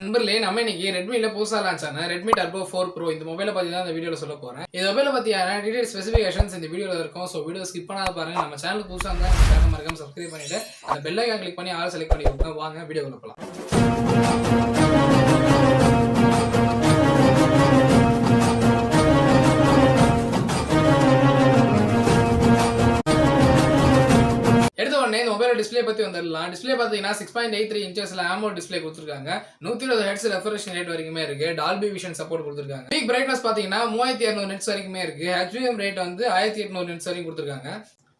நண்பர்களே நம்ம இன்னைக்கு ரெட்மியில புதுசாக லான்ச் ஆன ரெட்மி டர்போ ஃபோர் ப்ரோ இந்த மொபைலை பற்றி தான் இந்த வீடியோவில் சொல்ல போகிறேன் இந்த மொபைலை பற்றியான டீடைல் ஸ்பெசிஃபிகேஷன்ஸ் இந்த வீடியோவில் இருக்கும். ஸோ வீடியோ ஸ்கிப் பண்ணாத பாருங்க. நம்ம சேனல் புதுசாக இருந்தால் நம்ம சேனல் மறக்காம சப்ஸ்கிரைப் பண்ணிவிட்டு அந்த பெல்லைக்கான் கிளிக் பண்ணி ஆள் செலக்ட் பண்ணி கொடுங்க வாங்க. வீடியோ போகலாம் மொபைல் டிஸ்ப்ளே பத்தி வந்துடலாம் டிஸ்பிளே பார்த்தீங்கன்னா சிக்ஸ் பாயிண்ட் எயிட் த்ரீ இன்ச்சஸ்ல ஆமோ டிஸ்பிளே கொடுத்துருக்காங்க. நூத்தி இருபது ஹெட்ஸ் ரெஃபரேஷன் ரேட் வரைக்குமே இருக்கு. டால்பி விஷன் சப்போர்ட் கொடுத்துருக்காங்க. பீக் பிரைட்னஸ் பார்த்தீங்கன்னா மூவாயிரத்தி இரநூறு நெட்ஸ் வரைக்குமே இருக்கு. ஹெச்விஎம் ரேட் வந்து ஆயிரத்தி எட்நூறு நெட்ஸ் வரைக்கும் கொடுத்துருக்காங்க.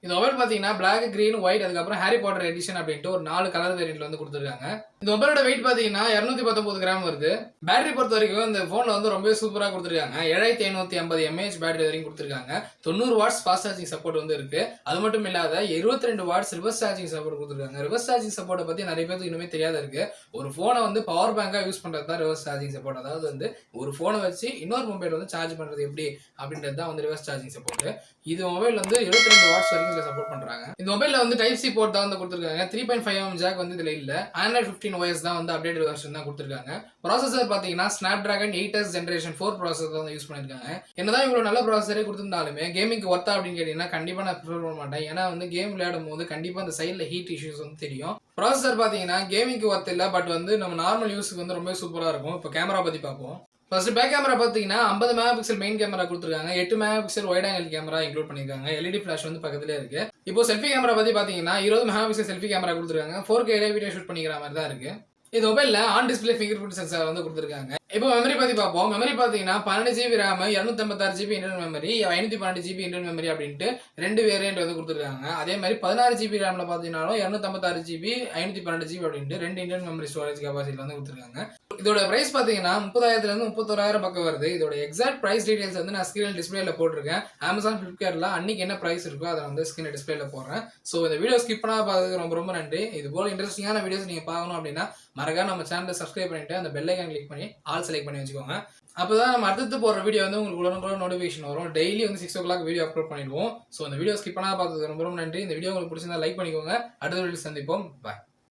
இந்த மொபைல் பார்த்தீங்கன்னா பிளாக் கிரீன் ஒயிட் அதுக்கப்புறம் ஹாரி பாட்டர் எடிஷன் அப்படின்ட்டு ஒரு நாலு கலர் வேரியன்ட்ல வந்து கொடுத்துருக்காங்க. இந்த மொபைலோட வெயிட் பார்த்தீங்கன்னா இரநூத்தி பத்தொன்பது கிராம் வருது. பேட்டரி பொறுத்த வரைக்கும் இந்த ஃபோனில் வந்து ரொம்பவே சூப்பராக கொடுத்துருக்காங்க. ஏழாயிரத்தி ஐநூற்றி ஐம்பது எம்ஏஹெச் பேட்டரி வரைக்கும் கொடுத்துருக்காங்க. தொண்ணூறு வாட்ஸ் ஃபாஸ்ட் சார்ஜிங் சப்போர்ட் வந்து இருக்கு. அது மட்டும் இல்லாத இருபத்தி ரெண்டு வாட்ஸ் ரிவர்ஸ் சார்ஜிங் சப்போர்ட் கொடுத்துருக்காங்க ரிவர்ஸ் சார்ஜிங் சப்போர்ட்டை பற்றி நிறைய பேருக்கு இன்னுமே தெரியாத இருக்கு. ஒரு ஃபோனை வந்து பவர் பேங்காக யூஸ் பண்ணுறது தான் ரிவர்ஸ் சார்ஜிங் சப்போர்ட் அதாவது வந்து ஒரு ஃபோனை வச்சு இன்னொரு மொபைல் வந்து சார்ஜ் பண்ணுறது எப்படி அப்படின்றது தான் வந்து ரிவர்ஸ் சார்ஜிங் சப்போர்ட் இது மொபைல் வந்து இருபத்தி ரெண்டு வாட்ஸ் வரைக்கும் இதில் சப்போர்ட் பண்றாங்க. இந்த மொபைலில் வந்து டைப் சி போர்ட் தான் வந்து கொடுத்துருக்காங்க. Three point five M jack வந்து இதுல இல்ல. ஆண்ட்ராய்ட் ஃபிஃப்டின் OS தான் வந்து அப்டேட் வெர்ஷன் தான் கொடுத்துருக்காங்க. ப்ராசஸர் பார்த்தீங்கன்னா Snapdragon eight S generation four processor தான் யூஸ் பண்ணியிருக்காங்க என்னதான் இவ்வளோ நல்ல ப்ராசஸரே கொடுத்துருந்தாலுமே கேமிங்க்கு ஒர்த்தா அப்படின்னு கேட்டிங்கன்னா கண்டிப்பாக நான் ப்ரிஃபர் பண்ண மாட்டேன். ஏன்னா வந்து கேம் விளையாடும் போது கண்டிப்பாக அந்த சைடில் ஹீட் இஷ்யூஸ் வந்து தெரியும். ப்ராசஸர் பார்த்தீங்கன்னா கேமிங்க்கு ஒர்த்த இல்லை பட் வந்து நம்ம நார்மல் யூஸுக்கு வந்து ரொம்ப சூப்பராக இருக்கும். இப்போ கேமரா பற்றி பார்ப்போம். ஃபர்ஸ்ட் பேக் கேமரா பார்த்தீங்கன்னா ஐம்பது மெகா பிக்சல் மெயின் கேமரா கொடுத்துருக்காங்க. எட்டு megapixel wide angle camera include பண்ணிருக்காங்க எல்இடி ஃபிளாஷ் வந்து பக்கத்துலேயே இருக்கு. இப்போ செல்ஃபி கேமரா பற்றி பார்த்தீங்கன்னா இருபது மெகா பிக்சல் செல்ஃபி கேமரா கொடுத்துருக்காங்க ஃபோர் கேல வீடியோ ஷூட் பண்ணிக்கிற மாதிரி தான் இருக்கு. இது மொபைலில் on display finger print sensor வந்து கொடுத்துருக்காங்க. இப்போ மெமரி பற்றி பார்ப்போம். மெமரி பார்த்தீங்கன்னா பன்னெண்டு ஜிபி ரேம் இரநூத்தம்பத்தாறு ஜிபி இன்டர்னல் மெமரி ஐநூற்றி பன்னெண்டு ஜிபி இன்டர்னல் மெமரி அப்படின்ட்டு ரெண்டு வேரியன்ட் வந்து கொடுத்துருக்காங்க. அதே மாதிரி பதினாறு ஜிபி ரேமில் பார்த்தீங்கன்னாலும் இரநூத்தம்பத்தாறு ஜிபி ஐநூற்றி பன்னெண்டு ஜிபி அப்படின்ட்டு ரெண்டு இன்டர்னல் மெமரி ஸ்டோரேஜ் கெப்பாசிட்டி வந்து கொடுத்துருக்காங்க. இதோட பிரைஸ் பார்த்தீங்கன்னா முப்பதாயிரத்துலேருந்து முப்பத்தோராயிரம் பக்கம் வருது. இதோட எக்ஸாக்ட் பிரைஸ் டீடைல்ஸ் வந்து நான் ஸ்க்ரீன் டிஸ்பிளேல போட்டிருக்கேன். அமேசான் ஃப்ளிப்கார்ட்டில் அன்னைக்கு என்ன பிரைஸ் இருக்கோ அதை வந்து ஸ்க்ரீன் டிஸ்பிளேல போடுறேன். ஸோ இந்த வீடியோ ஸ்கிப் பண்ணாத பார்த்துக்கு ரொம்ப ரொம்ப நன்றி. இது போல இன்ட்ரெஸ்டிங்கான வீடியோஸ் நீங்கள் பார்க்கணும் அப்படின்னா மறக்காம நம்ம சேனலை சப்ஸ்கிரைப் பண்ணிட்டு அந்த பெல்லைக்கான் கிளிக் பண்ணி ஆல் செலக்ட் பண்ணி வச்சுக்கோங்க. அப்பதான் நம்ம அடுத்து போடுற வீடியோ வந்து உங்களுக்கு உடனுக்குடன் நோட்டிஃபிகேஷன் வரும். டெய்லி வந்து six o'clock video upload பண்ணிடுவோம். ஸோ அந்த வீடியோ ஸ்கிப் பண்ணாத பார்த்ததுக்கு ரொம்ப ரொம்ப நன்றி. இந்த வீடியோ உங்களுக்கு பிடிச்சிருந்தா லைக் பண்ணிக்கோங்க. அடுத்த வீடியோ சந்திப்போம். பாய்